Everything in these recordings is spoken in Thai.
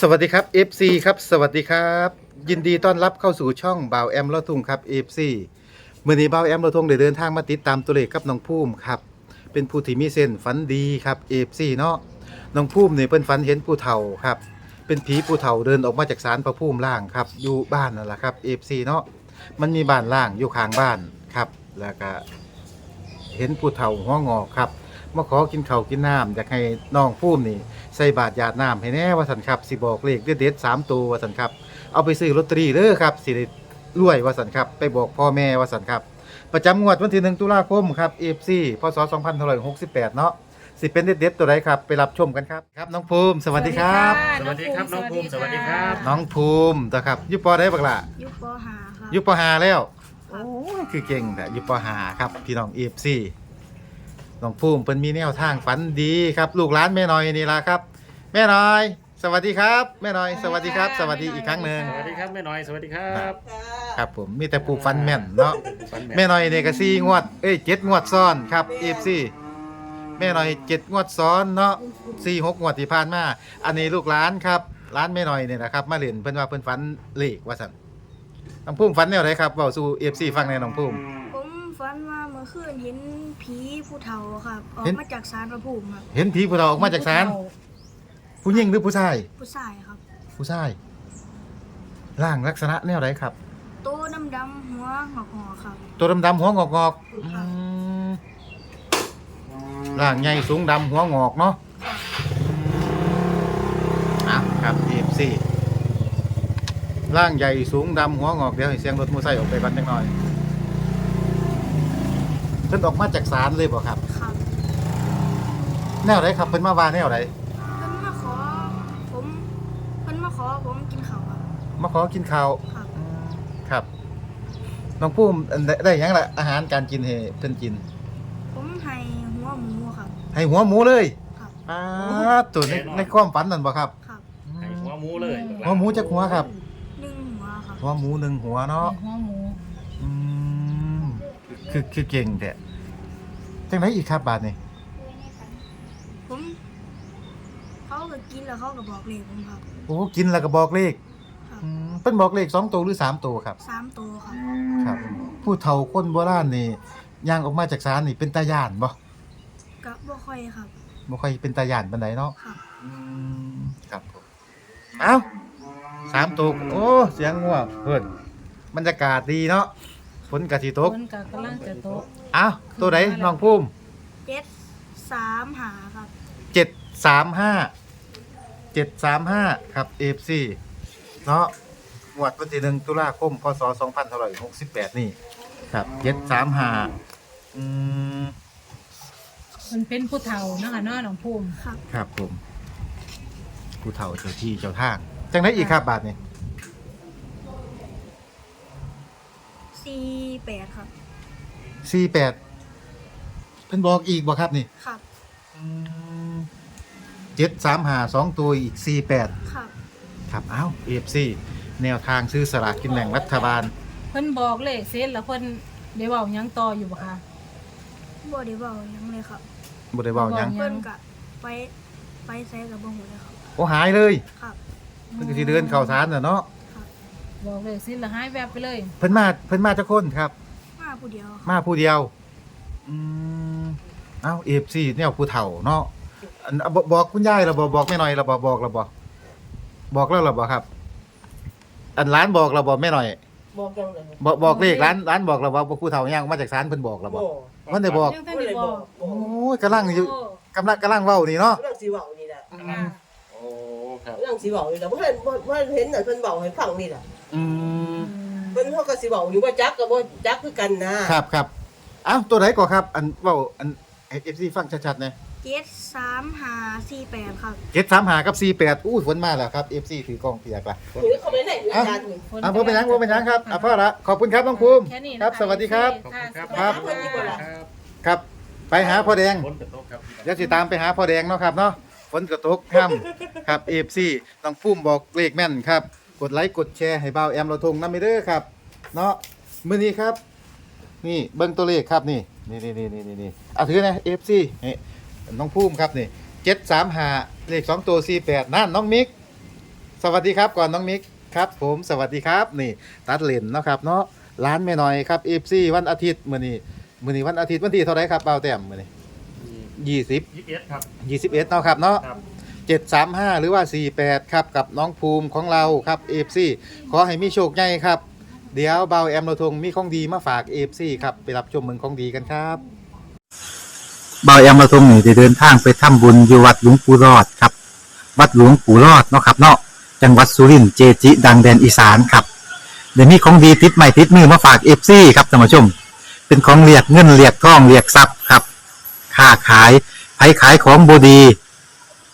สวัสดีครับ FC ครับสวัสดีครับ ยินดีต้อนรับเข้าสู่ช่องบ่าวแอมลอทุ่งครับ FC เมื่อนี้บ่าวแอมลอทุ่งได้เดินทางมาติดตามตัวเลขกับน้องภูมิครับเป็นผู้ที่มีเส้นฝันดีครับ FC เนาะน้องภูมิเนี่ยเป็นฝันเห็นผู้เฒ่าครับเป็นผีผู้เฒ่าเดินออกมาจากศาลพระภูมิล่างครับอยู่บ้านนั่นแหละครับ FC เนาะมันมีบ้านล่างอยู่ข้างบ้านครับแล้วก็เห็นผู้เฒ่าหัวงอกครับ มาขอกินข้าวกินน้ำอยากให้น้องภูมินี่ใส่บาทหยาดน้ำให้แน่ว่าสันครับสิบอกเลขเด็ดๆสามตัวว่าสันครับ เอาไปซื้อลอตเตอรี่เด้อครับสิได้รวยว่าสันครับ ไปบอกพ่อแม่ว่าสันครับ ประจำงวดวันที่หนึ่งตุลาคมครับ FC พศ2568 เนาะสิเป็นเด็ดๆตัวใดครับ ไปรับชมกันครับครับ น้องภูมิสวัสดีครับ สวัสดีครับน้องภูมิสวัสดีครับ น้องภูมินะครับอยุปอได้บักละยุคปหาครับอยุปอหาแล้วโอ้ยคือเก่งแต่อยุปอหาครับพี่น้อง FC น้องภูมิเพิ่นมีแนวทางฝันดีครับ ลูกหลานแม่น้อยนี่ล่ะครับ แม่น้อย สวัสดีครับ แม่น้อย สวัสดีครับ สวัสดีอีกครั้งหนึ่งสวัสดีครับแม่น้อยสวัสดีครับครับผมมีแต่ปลูกฟันแม่นเนาะฟันแม่น้อยเนี่ยก็สี่งวดเอ้ยเจ็ดงวดซ้อนครับเอฟซีแม่น้อยเจ็ดงวดซ้อนเนาะสี่หกงวดที่ผ่านมาอันนี้ลูกหลานครับร้านแม่น้อยเนี่ยนะครับมาเล่นเพิ่นว่าเพิ่นฝันเลขว่าสั่นน้องพุ่มฝันแนวไหนครับเบาสู่เอฟซีฟังในอยน้องพุ่มผมฝันว่าเมื่อคืนเห็นผีผู้เฒ่าครับ ออกเห็น มาจากสารพระภูมิครับเห็นผีผู้เราออกมาจากศาลผู้หญิงหรือผู้ชาย ผู้ชายครับ ผู้ชายร่างลักษณะแนวไหนครับ โตดำดำๆหัวงอกๆครับ ตัวดำๆหัวงอกๆอืมร่างใหญ่สูงดำหัวงอกเนาะอะครับเอฟซีร่างใหญ่สูงดำหัวงอกเดี๋ยวให้เสียงรถมูไซค์ออกไปกันจังหน่อยเพิ่นออกมาจากศาลเลยบ่ครับ ครับแนวไหนครับเพิ่นมาว่าแนวไหนเพิ่นมาขอผมเพิ่นมาขอผมกินข้าวครับมาขอกินข้าวครับอืมครับน้องพุ่มอันได้ได้หยังล่ะอาหารการกินให้เพิ่นกิน ผมให้หัวหมูครับ ให้หัวหมูเลยครับ อ่าตัวในในความฝันนั่นบ่ครับครับให้หัวหมูเลยหัวหมูจักหัวครับ หนึ่งหัวครับหัวหมูหนึ่งหัวเนาะหัวหมูอืมคือคือเก่งแต่ จังไรอีกครับบาทนี่ผม เขาก็กินแล้วเขาก็บอกเลขผมครับ โอ้กินแล้วก็บอกเลขครับ อืมเป็นบอกเลขสองตัวหรือสามตัวครับ สามโตวครับ ครับ ผู้เฒ่าคนโบราณนี่ย่างออกมาจากศาลนี่เป็นตาย่านบ่ก็บ่ค่อยครับ บ่ค่อยเป็นตาย่านปานใดเนาะครับ อืมครับผมเอ้าสามตัวโอ้เสียงงัวเพิ่นบรรยากาศดีเนาะฝนกะสิตก คนกกำลังจะโตะเอ้าตัวไหนน้องพุ่มเจ็ดสามหาครับเจ็ดสามห้าเจ็ดสามห้าครับเอฟซีเนาะงวดวันที่หนึ่งตุลาคมพศสองพันหกสิบแปดนี่ ครับเจ็ดสามห้าอืมมันเป็นผู้เฒ่าเนาะค่ะเนาะน้องภูมิครับครับผมผู้เฒ่าเจ้าที่เจ้าทางจังได้อีกครับบาทนี่สี่แปดครับ สี่แปดเพิ่นบอกอีกบ่ครับนี่ครับเจ็ดสามห้าสองตัวอีกสี่แปดครับครับเอ้าเอฟซีแนวทางซื้อสลากกินแบ่งรัฐบาล เพิ่นบอกเลขเสร็จแล้วเพิ่นได้เว้าหยังต่ออยู่บ่คะบ่ได้เว้าหยังเลยครับบ่ได้เว้าหยังบ่เพิ่นก็ไปไปใส่กับบ่ฮู้เลยครับโอ้หายเลยครับเพิ่นก็สิเดินเข้าศาลน่ะเนาะบอกเลขเสร็จแล้วหายแวบไปเลย เพิ่นมาเพิ่นมาจักคนครับมา ผู้เดียวครับมาผู้เดียว อืมเอ้า FC แนวผู้เฒ่าเนาะอันบบอกคุณยายเราบ่บอกแม่หน่อยเราบ่บอกเราบ่บอกแล้วเราบ่ครับ อันร้านบอกเราบ่แม่หน่อย บอกยังเลยบอกบอกเลขร้านร้านบอกเราบ่ว่าผู้เฒ่าย่างมาจากศาลเพิ่นบอกเราบ่มันได้บอก ยังทันได้บอกโอ้ยกำลังอยู่กำลังกำลังเว้านี่เนาะเรื่องสีเบานี่แหละค่ะโอ้ครับเรื่องสีเบานี่แหละเพราะเห็นเพราะเห็นน่ะเพิ่นเบาให้ฟังนี่แหละอืม เพิ่นเฮาก็สิเบาอยู่ว่าจักก็บ่จักคือกันนะครับครับเอ้าตัวไหนก่อนครับ อันเว้าอันให้ FC ฟังชัดๆหน่อยเจ็ดสามหาสี่แปดครับ735กับ48อู้ฝนมาแล้วครับ FC ถือกล้องเปียกละ หรือเขาไม่ได้อาจารย์นี่อะพ่อเป็นยังพ่อเป็นยังครับอะพ่อละขอบคุณครับน้องภูมิแค่นี้ครับ สวัสดีครับ ขอบคุณครับครับ ขอบคุณครับครับ ไปหาพ่อแดงฝนตกครับเดี๋ยวสิตามไปหาพ่อแดงเนาะครับเนาะฝนกระตกค่ำครับเอฟซีน้องภูมิบอกเลขแม่นครับ กดไลค์กดแชร์ให้เบาแอมเราทงน้ำไม่เด้อครับ เนาะมื้อนี้ครับ นี่เบิ่งตัวเลขครับนี่นี่นี่นี่นี่นี่เอาถือนะเอฟซีนี่น้องภูมิครับนี่เจ็ดสามหาเลขสองตัวสี่แปดนั่นน้องมิก สวัสดีครับก่อนน้องมิกครับ ผมสวัสดีครับนี่ ตัดเลนเนาะครับเนาะร้านแม่น้อยครับ FC วันอาทิตย์มื้อนี้มื้อนี้วันอาทิตย์วันที่เท่าไหร่ครับเบาแต้มมื้อนี้20ยี่สิบเอ็ดครับ21เนาะครับเนาะครับ 735 หรือว่า 48 ครับ กับน้องภูมิของเราครับ FC ขอให้มีโชคใหญ่ครับ เดี๋ยวเบาแอมเราทงมีของดีมาฝาก FC ครับ ไปรับชมเมืองของดีกันครับ เบาแอมเราทงนี่ได้เดินทางไปทำบุญอยู่วัดหลวงปู่รอดครับ วัดหลวงปู่รอดเนาะครับเนาะจังหวัดสุรินทร์เจจิ ดังแดนอีสานครับเดี๋ยวมีของดีติดใหม่ติดมือมาฝาก FC ครับท่านผู้ชม เป็นของเรียกเงินเรียกทองเรียกทรัพย์ครับ ค้าขายไผขายของบดี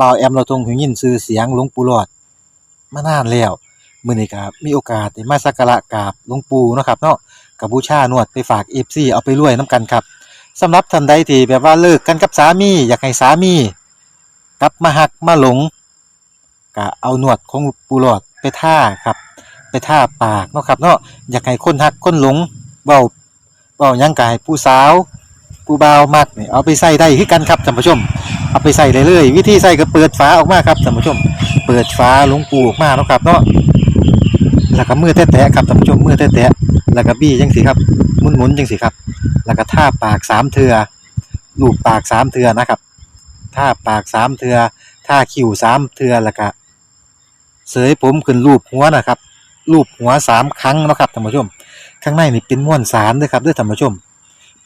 บ่าวแอมเราทรงหูยินชื่อเสียงหลวงปู่หลอดมานานแล้วมื้อนี้ก็มีโอกาสได้มาสักการะกราบหลวงปู่เนาะครับเนาะกับบูชานวดไปฝาก FC เอาไปรวยนํกันครับสำหรับท่านใดที่แบบว่าเลิกกันกับสามี อยากให้สามีกลับมาหักมาหลงก็เอาหนวดของปูหลอดไปท่าครับ ไปท่าปากเนาะครับเนาะอยากให้คนหักคนหลงเว้าเว้ายังกายผู้สาว ผู้บ่าวมักนี่เอาไปใส่ได้คือกันครับท่านผู้ชม เอาไปใส่เลยเลย วิธีใส่ก็เปิดฝาออกมาครับท่านผู้ชม เปิดฝาหลวงปูออกมาเนาะครับเนาะแล้วก็มือแตะๆครับท่านผู้ชมมือแตะๆแล้วก็บี้จังสิครับหมุนๆจังสิครับ แล้วก็ท่าปากสามเทือลูบปากสามเทือนะครับท่าปากสามเทือท่าคิ้วสามเทือแล้วก็เสยผมขึ้นรูปหัวนะครับรูปหัวสามครั้งเนาะครับท่านผู้ชม ข้างในนี่เป็นม้วนสารด้วยครับด้วยท่านผู้ชม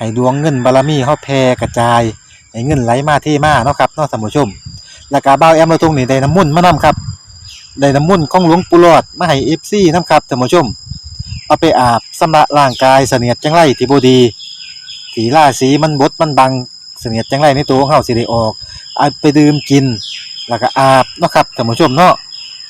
ให้ดวงเงินบารมีเฮาแผ่กระจาย ให้เงินไหลมาเทมาเนาะครับเนาะท่านผู้ชม แล้วก็บ่าวแอมเราตรงนี้ได้น้ำมุ่นมานํครับได้น้ำมุ่นของหลวงปู่หลอดมาให้ FC นํครับท่านผู้ชม เอาไปอาบสำระร่างกายเสนียดจังไรที่บ่ดีสีราสีมันบดมันบังเสนียดจังไรในตัวของเฮาสิได้ออกเอาไปดื่มกิน แล้วก็อาบเนาะครับท่านผู้ชมเนาะ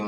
คุณ